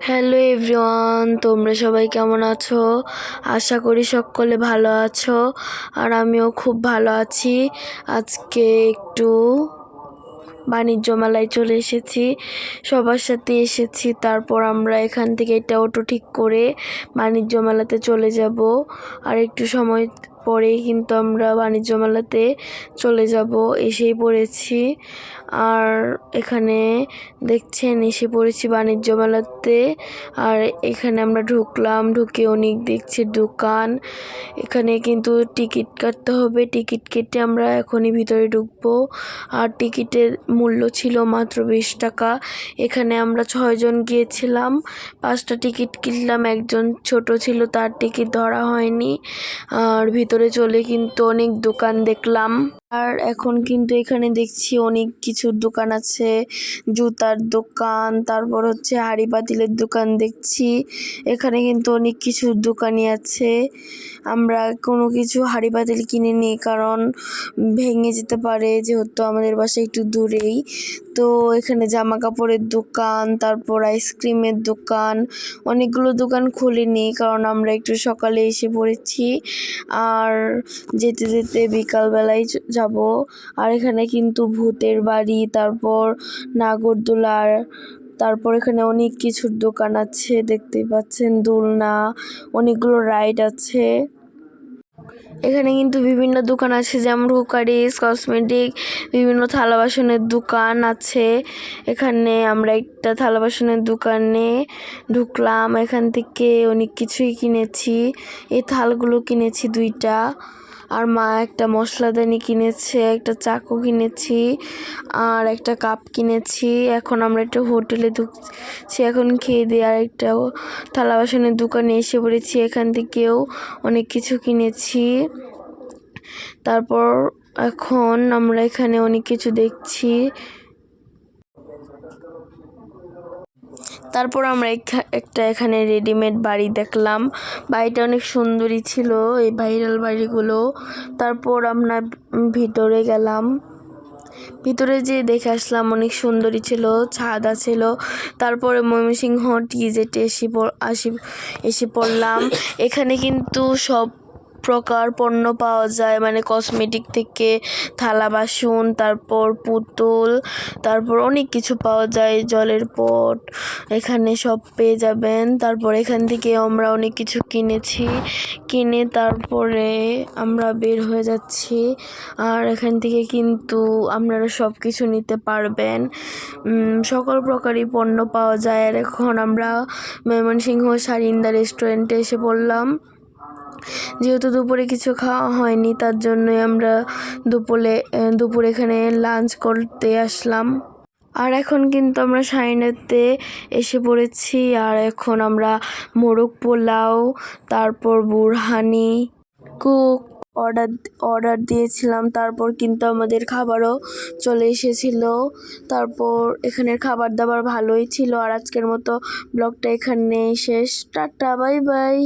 Hello everyone, তোমরা সবাই কেমন আছো? আশা করি সকলে ভালো আছো, আর আমিও খুব ভালো আছি। আজকে একটু বাণিজ্য মেলায় চলে এসেছি। সবার সাথে এসেছি, তারপর আমরা এখান থেকে এটা অটো ঠিক করে বাণিজ্য মেলাতে চলে যাব। আর একটু সময় পরেই কিন্তু আমরা বাণিজ্য মেলাতে চলে যাব, এসেই পড়েছি। আর এখানে দেখছেন, এসে পড়েছি বাণিজ্য মেলাতে। আর এখানে আমরা ঢুকলাম, ঢুকে অনেক দেখছি দোকান। এখানে কিন্তু টিকিট কাটতে হবে, টিকিট কেটে আমরা এখনই ভিতরে ঢুকবো। আর টিকিটের মূল্য ছিল মাত্র বিশ টাকা। এখানে আমরা ছয়জন গিয়েছিলাম, পাঁচটা টিকিট কিনলাম। একজন ছোট ছিল, তার টিকিট ধরা হয়নি। আর ভিতরে চলে কিন্তু অনেক দোকান দেখলাম। আর এখন কিন্তু এখানে দেখছি অনেক কিছুর দোকান আছে। জুতার দোকান, তারপর হচ্ছে হাড়ি পাতিলের দোকান দেখছি। এখানে কিন্তু অনেক কিছুর দোকানই আছে। আমরা কোনো কিছু হাড়ি পাতিল কিনে নিই, কারণ ভেঙে যেতে পারে, যেহেতু আমাদের বাসা একটু দূরেই। তো এখানে জামা কাপড়ের দোকান, তারপর আইসক্রিমের দোকান, অনেকগুলো দোকান খুলিনি কারণ আমরা একটু সকালে এসে পড়েছি। আর যেতে যেতে বিকালবেলায় যাব। আর এখানে কিন্তু ভূতের বাড়ি, তারপর নাগরদোলার, তারপর এখানে অনেক কিছুর দোকান আছে, দেখতেই পাচ্ছেন দোলনা, অনেকগুলো রাইড আছে। এখানে কিন্তু বিভিন্ন দোকান আছে, যেমন হুকারিস কসমেটিক, বিভিন্ন থালা বাসনের দোকান আছে। এখানে আমরা একটা থালা বাসনের দোকানে ঢুকলাম, এখান থেকে অনেক কিছুই কিনেছি। এই থালগুলো কিনেছি দুইটা। আর মা একটা মশলাদানি কিনেছে, একটা চাকু কিনেছি, আর একটা কাপ কিনেছি। এখন আমরা একটা হোটেলে ঢুকছি, এখন খেয়ে দিয়ে আর একটা থালা বাসনের দোকানে এসে পড়েছি। এখান থেকেও অনেক কিছু কিনেছি। তারপর এখন আমরা এখানে অনেক কিছু দেখছি। তারপর আমরা একটা এখানে রেডিমেড বাড়ি দেখলাম। বাড়িটা অনেক সুন্দরই ছিল, এই ভাইরাল বাড়িগুলো। তারপর আমরা ভিতরে গেলাম। ভিতরে যে দেখে আসলাম অনেক সুন্দরী ছিল, ছাদ ছিল তারপরে ময়মনসিংহ টিজেটে এসে আসি, এসে পড়লাম। এখানে কিন্তু সব প্রকার পণ্য পাওয়া যায়। মানে কসমেটিক থেকে থালা, বাসন, তারপর পুতুল, তারপর অনেক কিছু পাওয়া যায় জলের পট। এখানে সব পেয়ে যাবেন। তারপর এখান থেকে আমরা অনেক কিছু কিনেছি। কিনে তারপরে আমরা বের হয়ে যাচ্ছি। আর এখান থেকে কিন্তু আপনারা সব কিছু নিতে পারবেন। সকল প্রকারই পণ্য পাওয়া যায়। আর এখন আমরা ময়মনসিংহ সারিন্দা রেস্টুরেন্টে এসে পড়লাম। যেহেতু দুপুরে কিছু খাওয়া হয়নি, তার জন্যই আমরা দুপুরে দুপুরে এখানে লাঞ্চ করতে আসলাম। আর এখন কিন্তু আমরা সাইনাতে এসে পড়েছি, আর এখন আমরা মোরগ পোলাও, তারপর বুরহানি, কুক অর্ডার অর্ডার দিয়েছিলাম, তারপর কিন্তু আমাদের খাবারও চলে এসেছিল। তারপর এখানের খাবার দাবার ভালোই ছিল, আর আজকের মতো ব্লগটা এখানে শেষ। Tata, bye bye.